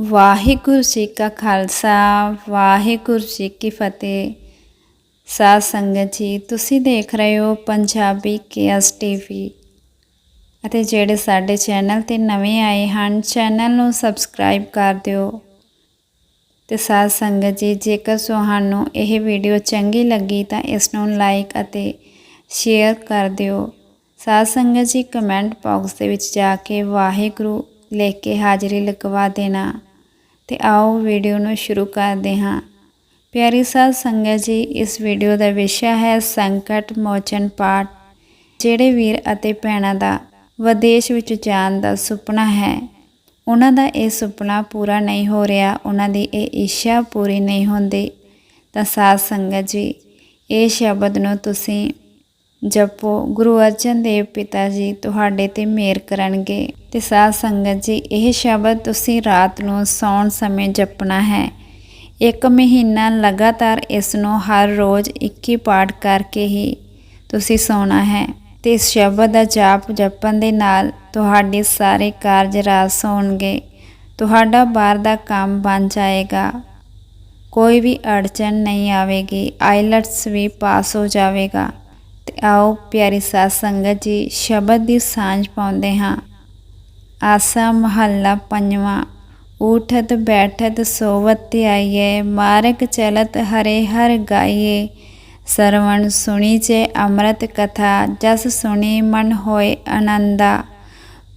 ਵਾਹਿਗੁਰੂ ਜੀ ਕਾ ਖਾਲਸਾ, ਵਾਹਿਗੁਰੂ ਜੀ ਕੀ ਫਤਿਹ। ਸਾਧ ਸੰਗਤ ਜੀ, ਤੁਸੀਂ ਦੇਖ ਰਹੇ ਹੋ ਪੰਜਾਬੀ ਕੇਐਸ ਟੀਵੀ। ਅਤੇ ਜਿਹੜੇ ਸਾਡੇ ਚੈਨਲ ਤੇ ਨਵੇਂ ਆਏ ਹਨ, ਚੈਨਲ ਨੂੰ ਸਬਸਕ੍ਰਾਈਬ ਕਰ ਦਿਓ। ਤੇ ਸਾਧ ਸੰਗਤ ਜੀ, ਜੇਕਰ ਤੁਹਾਨੂੰ ਇਹ ਵੀਡੀਓ ਚੰਗੀ ਲੱਗੀ, ਤਾਂ ਇਸ ਨੂੰ ਲਾਈਕ ਅਤੇ ਸ਼ੇਅਰ ਕਰ ਦਿਓ। ਸਾਧ ਸੰਗਤ ਜੀ, ਕਮੈਂਟ ਬਾਕਸ ਦੇ ਵਿੱਚ ਜਾ ਕੇ ਵਾਹਿਗੁਰੂ ਲਿਖ ਕੇ ਹਾਜ਼ਰੀ ਲਗਵਾ ਦੇਣਾ। ਤੇ ਆਓ ਵੀਡੀਓ ਨੂੰ ਸ਼ੁਰੂ ਕਰਦੇ ਹਾਂ। ਪਿਆਰੀ ਸਾਧ ਸੰਗਤ ਜੀ, ਇਸ ਵੀਡੀਓ ਦਾ ਵਿਸ਼ਾ ਹੈ ਸੰਕਟ ਮੋਚਨ ਪਾਠ, ਜਿਹੜੇ ਵੀਰ ਅਤੇ ਭੈਣਾਂ ਦਾ ਵਿਦੇਸ਼ ਵਿੱਚ ਜਾਣ ਦਾ ਸੁਪਨਾ ਹੈ। ਉਹਨਾਂ ਦਾ ਇਹ ਸੁਪਨਾ ਪੂਰਾ ਨਹੀਂ ਹੋ ਰਿਹਾ, ਉਹਨਾਂ ਦੀ ਇਹ ਇੱਛਾ ਪੂਰੀ ਨਹੀਂ ਹੁੰਦੀ। ਤਾਂ ਸਾਧ ਸੰਗਤ ਜੀ, ਇਹ ਸ਼ਬਦ ਨੂੰ ਤੁਸੀਂ ਜਪੋ, ਗੁਰੂ ਅਰਜਨ ਦੇਵ ਪਿਤਾ ਜੀ ਤੁਹਾਡੇ ਤੇ ਮਿਹਰ ਕਰਨਗੇ। ਤੇ ਸਾਧ ਸੰਗਤ ਜੀ, ਇਹ ਸ਼ਬਦ ਤੁਸੀਂ ਰਾਤ ਨੂੰ ਸੌਣ ਸਮੇਂ ਜਪਣਾ ਹੈ। ਇੱਕ ਮਹੀਨਾ ਲਗਾਤਾਰ ਇਸ ਨੂੰ ਹਰ ਰੋਜ਼ 21 ਪਾਠ ਕਰਕੇ ਹੀ ਤੁਸੀਂ ਸੌਣਾ ਹੈ। ਤੇ ਇਸ ਸ਼ਬਦ ਦਾ ਜਾਪ ਜਪਣ ਦੇ ਨਾਲ ਤੁਹਾਡੇ ਸਾਰੇ ਕਾਰਜ ਰਾਸ ਹੋਣਗੇ। ਤੁਹਾਡਾ ਬਾਹਰ ਦਾ ਕੰਮ ਬਣ ਜਾਏਗਾ। ਕੋਈ ਵੀ ਅੜਚਨ ਨਹੀਂ ਆਵੇਗੀ। ਆਈਲਟਸ ਵੀ ਪਾਸ ਹੋ ਜਾਵੇਗਾ। ਤੇ ਆਓ ਪਿਆਰੀ ਸਾਧ ਸੰਗਤ ਜੀ, ਸ਼ਬਦ ਦੀ ਸਾਂਝ ਪਾਉਂਦੇ ਹਾਂ। ਆਸਾ ਮਹੱਲਾ ਪੰਜਵਾਂ ਉਠਤ ਬੈਠਤ ਸੋਵਤ ਧਿਆਈਏ ਮਾਰਗ ਚਲਤ ਹਰੇ ਹਰ ਗਾਈਏ ਸਰਵਣ ਸੁਣੀ ਜੇ ਅੰਮ੍ਰਿਤ ਕਥਾ, ਜਸ ਸੁਣੀ ਮਨ ਹੋਏ ਆਨੰਦਾ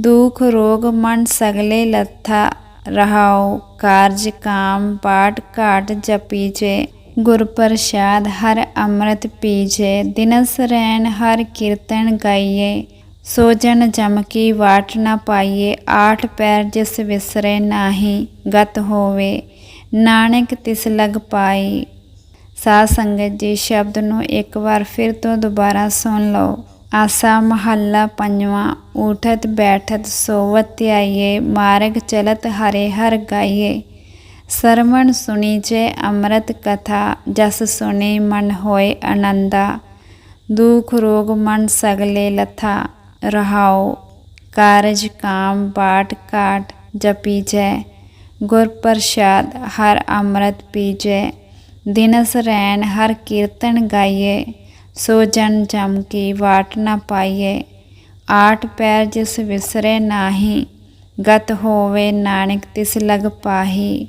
ਦੁਖ ਰੋਗ ਮਨ ਸਗਲੇ ਲੱਥਾ, ਰਹਾਉ ਕਾਰਜ ਕਾਮ ਪਾਠ ਘਾਟ ਜਪੀ ਜੇ। ਗੁਰ ਪ੍ਰਸਾਦ ਹਰ ਅੰਮ੍ਰਿਤ ਪੀਜੇ, ਦਿਨਸ ਰਹਿਣ ਹਰ ਕੀਰਤਨ ਗਾਈਏ ਸੋ ਜਨ ਜਮ ਕੀ ਵਾਟ ਨਾ ਪਾਈਏ ਆਠ ਪੈਰ ਜਿਸ ਵਿਸਰੇ ਨਾਹੀ, ਗਤ ਹੋਵੇ, ਨਾਨਕ ਤਿਸ ਲਗ ਪਾਈ। ਸਾਧ ਸੰਗਤ ਜੀ, ਸ਼ਬਦ ਨੂੰ ਇੱਕ ਵਾਰ ਫਿਰ ਤੋਂ ਦੁਬਾਰਾ ਸੁਣ ਲਓ। ਆਸਾ ਮਹੱਲਾ ਪੰਜਵਾਂ ਉਠਤ ਬੈਠਤ ਸੋਵਤ ਧਿਆਈਏ ਮਾਰਗ ਚਲਤ ਹਰੇ ਹਰ ਗਾਈਏ ਸਰਵਣ ਸੁਣੀ ਜੇ ਅੰਮ੍ਰਿਤ ਕਥਾ, ਜਸ ਸੁਣੀ ਮਨ ਹੋਏ ਆਨੰਦਾ। ਦੁਖ ਰੋਗ ਮਨ ਸਗਲੇ ਲਥਾ, ਰਹਾਉ, ਕਾਰਜ ਕਾਮ ਪਾਠ ਕਾਟ ਜਪੀ ਜੈ। ਗੁਰ ਪ੍ਰਸਾਦ ਹਰ ਅੰਮ੍ਰਿਤ ਪੀਜੈ, ਦਿਨਸ ਰੈਣ ਹਰ ਕੀਰਤਨ ਗਾਈਏ ਸੋ ਜਨ ਜਮ ਕੀ ਵਾਟ ਨਾ ਪਾਈਏ ਆਠ ਪੈਰ ਜਿਸ ਵਿਸਰੇ ਨਾਹੀ, ਗਤ ਹੋਵੇ ਨਾਨਕ ਤਿਸ ਲਗ ਪਾਹੀ।